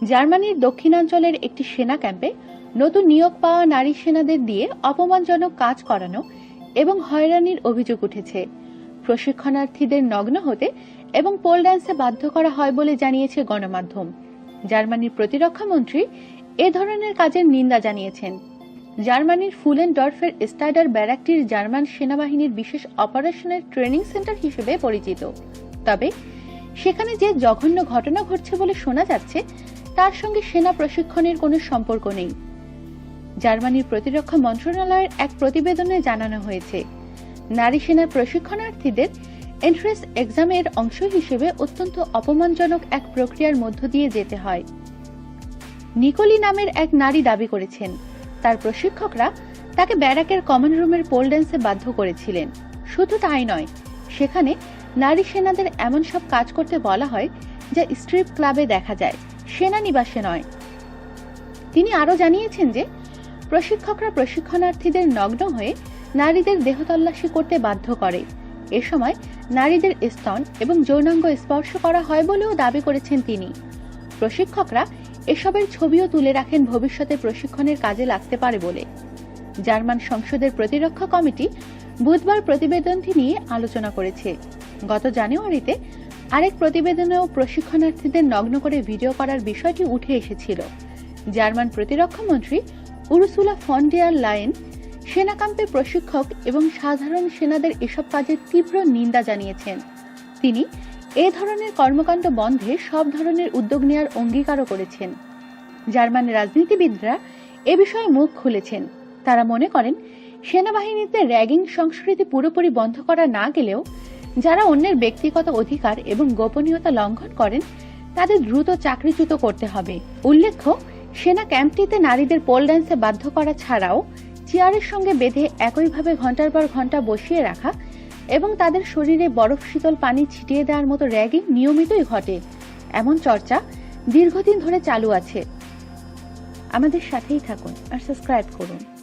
জার্মানির দক্ষিণাঞ্চলের একটি সেনা ক্যাম্পে নতুন নিয়োগ পাওয়া নারী সেনাদের দিয়ে অপমানজনক কাজ করানো এবং হয়রানির অভিযোগ উঠেছে। প্রশিক্ষণার্থীদের নগ্ন হতে এবং পোল ড্যান্সে বাধ্য করা হয় বলে জানিয়েছে গণমাধ্যম। জার্মানির প্রতিরক্ষা মন্ত্রী এ ধরনের কাজের নিন্দা জানিয়েছেন। জার্মানির ফুলেন ডরফের স্টাইডার ব্যারাকটির জার্মান সেনাবাহিনীর বিশেষ অপারেশনের ট্রেনিং সেন্টার হিসেবে পরিচিত। তবে সেখানে যে জঘন্য ঘটনা ঘটছে বলে শোনা যাচ্ছে তার সঙ্গে সেনা প্রশিক্ষণের কোনো সম্পর্ক নেই। জার্মানির প্রতিরক্ষা মন্ত্রণালয়ের এক প্রতিবেদনে জানানো হয়েছে, নারী সেনার প্রশিক্ষণার্থীদের এন্ট্রেন্স এক্সামের অংশ হিসেবে অত্যন্ত অপমানজনক এক প্রক্রিয়ার মধ্য দিয়ে যেতে হয়। নিকোলি নামের এক নারী দাবি করেছেন, তার প্রশিক্ষকরা তাকে ব্যারাকের কমন রুমের পোল ড্যান্সে বাধ্য করেছিলেন। শুধু তাই নয়, সেখানে নারী সেনাদের এমন সব কাজ করতে বলা হয়, যা স্ট্রিপ ক্লাবে দেখা যায়। সেনানিবাসে নয়। তিনি আরও জানিয়েছেন যে, প্রশিক্ষকরা প্রশিক্ষণার্থীদের নগ্ন হয়ে নারীদের দেহ তল্লাশি করতে বাধ্য করে। এ সময় নারীদের স্তন এবং যৌনাঙ্গ স্পর্শ করা হয় বলেও দাবি করেছেন তিনি। প্রশিক্ষকরা এসবের ছবিও তুলে রাখেন ভবিষ্যতে প্রশিক্ষণের কাজে লাগতে পারে বলে। জার্মান সংসদের প্রতিরক্ষা কমিটি বুধবার প্রতিবেদনটি নিয়ে আলোচনা করেছে। গত জানুয়ারিতে আরেক প্রতিবেদনেও প্রশিক্ষণার্থীদের নগ্ন করে ভিডিও করার বিষয়টি উঠে এসেছিল। জার্মান প্রতিরক্ষা মন্ত্রী উরসুলা ফন্ডিয়ার লাইন সেনা ক্যাম্পে প্রশিক্ষক এবং সাধারণ সেনাদের এসব কাজের তীব্র নিন্দা জানিয়েছেন। তিনি এ ধরনের কর্মকাণ্ড বন্ধে সব ধরনের উদ্যোগ নেওয়ার অঙ্গীকারও করেছেন। জার্মান রাজনীতিবিদরা এ বিষয়ে মুখ খুলেছেন। তারা মনে করেন, সেনাবাহিনীতে র্যাগিং সংস্কৃতি পুরোপুরি বন্ধ করা না গেলেও যারা অন্যের ব্যক্তিগত অধিকার এবং গোপনীয়তা লঙ্ঘন করেন, তাদের দ্রুত চাকরিচ্যুত করতে হবে। উল্লেখ্য, সেনা ক্যাম্পটিতে নারীদের পোল ড্যান্সে বাধ্য করা ছাড়াও চেয়ারের সঙ্গে বেঁধে একইভাবে ঘণ্টার পর ঘণ্টা বসিয়ে রাখা এবং তাদের শরীরে বরফ, শীতল পানি ছিটিয়ে দেওয়ার মতো র্যাগিং নিয়মিতই ঘটে। এমন চর্চা দীর্ঘদিন ধরে চালু আছে। আমাদের সাথেই থাকুন আর সাবস্ক্রাইব করুন।